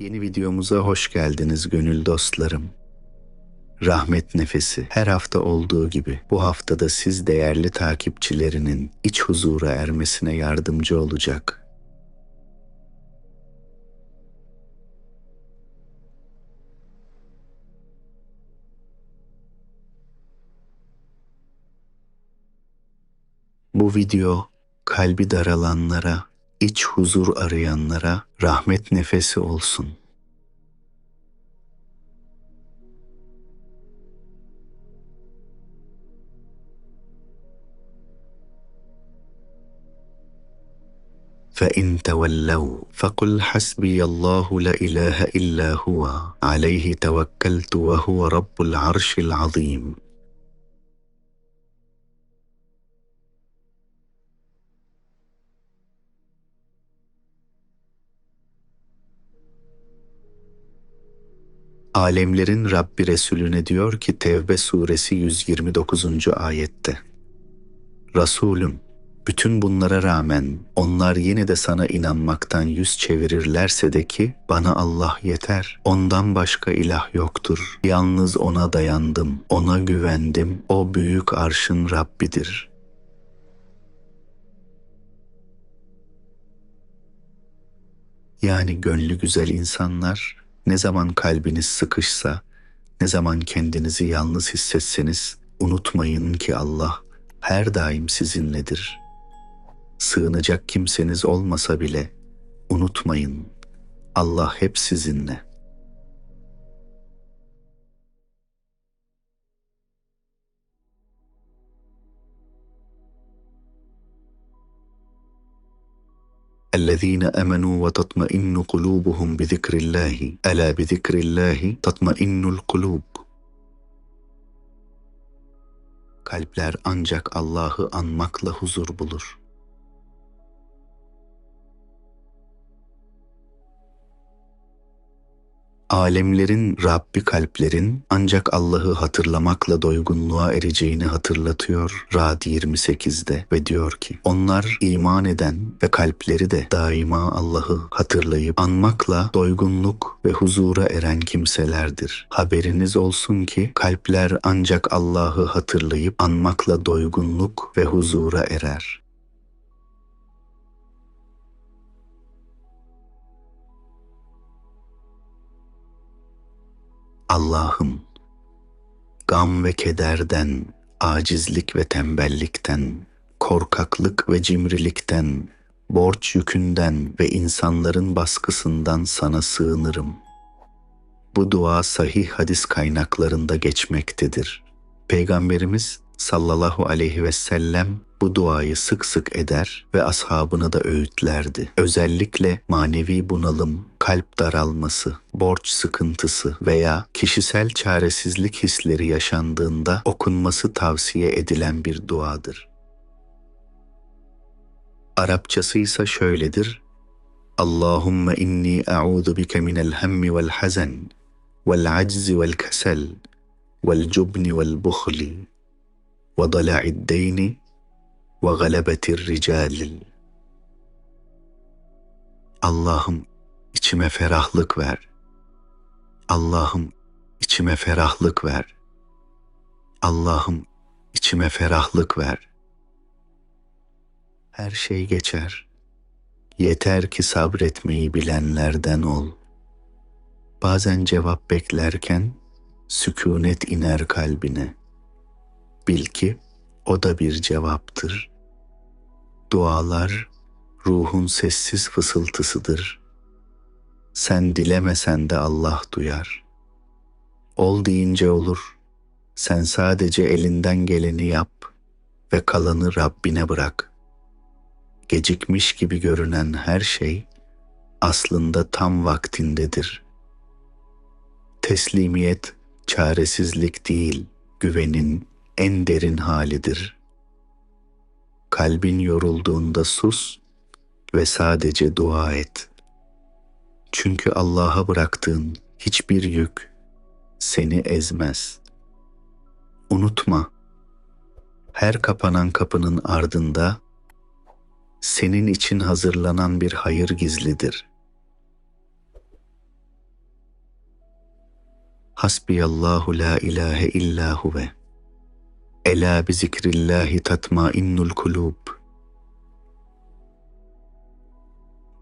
Yeni videomuza hoş geldiniz gönül dostlarım. Rahmet nefesi her hafta olduğu gibi bu haftada siz değerli takipçilerinin iç huzura ermesine yardımcı olacak. Bu video kalbi daralanlara, iç huzur arayanlara rahmet nefesi olsun. فإن تولوا فقل حسبي الله لا إله إلا هو عليه توكلت وهو رب العرش العظيم Alemlerin Rabbi Resulüne diyor ki Tevbe suresi 129. ayette. Resulüm, bütün bunlara rağmen onlar yine de sana inanmaktan yüz çevirirlerse de ki bana Allah yeter. Ondan başka ilah yoktur. Yalnız ona dayandım, ona güvendim. O büyük arşın Rabbidir. Yani gönlü güzel insanlar ne zaman kalbiniz sıkışsa, ne zaman kendinizi yalnız hissetseniz unutmayın ki Allah her daim sizinledir. Sığınacak kimseniz olmasa bile unutmayın Allah hep sizinle. الذين آمنوا وتطمئن قلوبهم بذكر الله ألا بذكر الله تطمئن القلوب Kalpler ancak Allah'ı anmakla huzur bulur. Alemlerin Rabbi kalplerin ancak Allah'ı hatırlamakla doygunluğa ereceğini hatırlatıyor Rad 28'de ve diyor ki onlar iman eden ve kalpleri de daima Allah'ı hatırlayıp anmakla doygunluk ve huzura eren kimselerdir. Haberiniz olsun ki kalpler ancak Allah'ı hatırlayıp anmakla doygunluk ve huzura erer. Allah'ım, gam ve kederden, acizlik ve tembellikten, korkaklık ve cimrilikten, borç yükünden ve insanların baskısından sana sığınırım. Bu dua sahih hadis kaynaklarında geçmektedir. Peygamberimiz sallallahu aleyhi ve sellem bu duayı sık sık eder ve ashabına da öğütlerdi. Özellikle manevi bunalım, kalp daralması, borç sıkıntısı veya kişisel çaresizlik hisleri yaşandığında okunması tavsiye edilen bir duadır. Arapçası ise şöyledir. Allahümme inni a'udhu bike minel hemmi vel hazen vel aczi vel kesel vel cubni vel buhli ve dala'id deyni ve galebetir rical. Allah'ım içime ferahlık ver. Allah'ım içime ferahlık ver. Allah'ım içime ferahlık ver. Her şey geçer. Yeter ki sabretmeyi bilenlerden ol. Bazen cevap beklerken sükunet iner kalbine. Bil ki o da bir cevaptır. Dualar ruhun sessiz fısıltısıdır. Sen dilemesen de Allah duyar. Ol deyince olur. Sen sadece elinden geleni yap ve kalanı Rabbine bırak. Gecikmiş gibi görünen her şey aslında tam vaktindedir. Teslimiyet çaresizlik değil, güvenin en derin halidir. Kalbin yorulduğunda sus ve sadece dua et. Çünkü Allah'a bıraktığın hiçbir yük seni ezmez. Unutma, her kapanan kapının ardında senin için hazırlanan bir hayır gizlidir. Hasbiyallahu la ilahe illa huve. الا بذكر الله تطمئن القلوب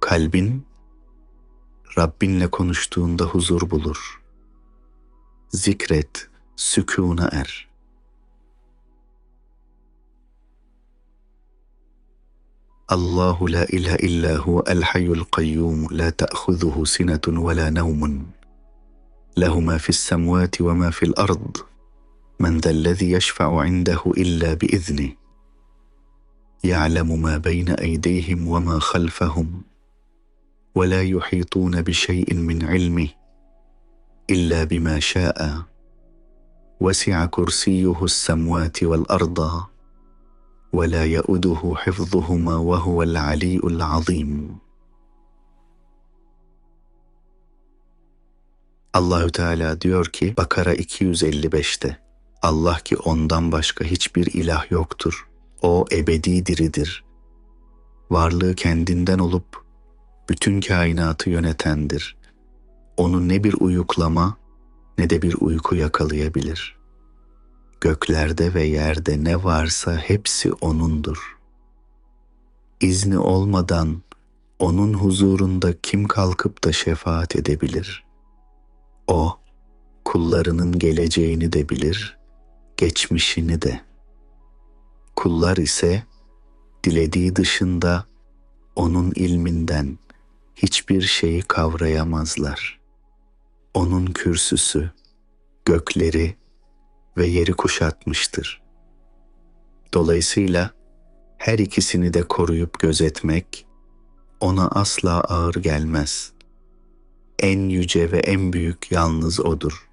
kalbin Rabbinle konuştuğunda huzur bulur. Zikret, sükûna er. Allahu la ilahe illa hu el hayyul kayyum la ta'khuzuhu sinatun ve la nevmun. Lehu ma fi's semawati ve ma fi'l ard. من ذا الذي يشفع عنده إلا بإذنه. يعلم ما بين أيديهم وما خلفهم ولا يحيطون بشيء من علمه إلا بما شاء. وسع كرسيه السموات والأرض ولا يؤده حفظهما وهو العلي العظيم. Allahü Teala diyor ki Bakara 255'te Allah ki ondan başka hiçbir ilah yoktur. O ebedi diridir. Varlığı kendinden olup bütün kainatı yönetendir. Onu ne bir uyuklama ne de bir uyku yakalayabilir. Göklerde ve yerde ne varsa hepsi O'nundur. İzni olmadan O'nun huzurunda kim kalkıp da şefaat edebilir? O, kullarının geleceğini de bilir, geçmişini de. Kullar ise dilediği dışında O'nun ilminden hiçbir şeyi kavrayamazlar. O'nun kürsüsü, gökleri, ve yeri kuşatmıştır. Dolayısıyla her ikisini de koruyup gözetmek ona asla ağır gelmez. En yüce ve en büyük yalnız odur.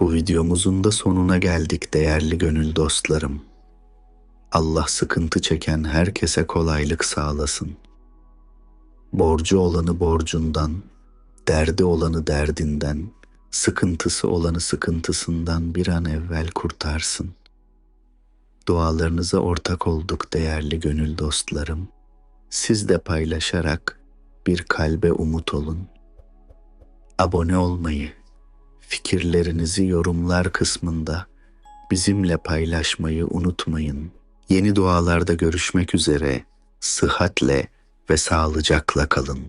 Bu videomuzun da sonuna geldik değerli gönül dostlarım. Allah sıkıntı çeken herkese kolaylık sağlasın. Borcu olanı borcundan, derdi olanı derdinden, sıkıntısı olanı sıkıntısından bir an evvel kurtarsın. Dualarınıza ortak olduk değerli gönül dostlarım. Siz de paylaşarak bir kalbe umut olun. Abone olmayı, fikirlerinizi yorumlar kısmında bizimle paylaşmayı unutmayın. Yeni dualarda görüşmek üzere. Sıhhatle ve sağlıcakla kalın.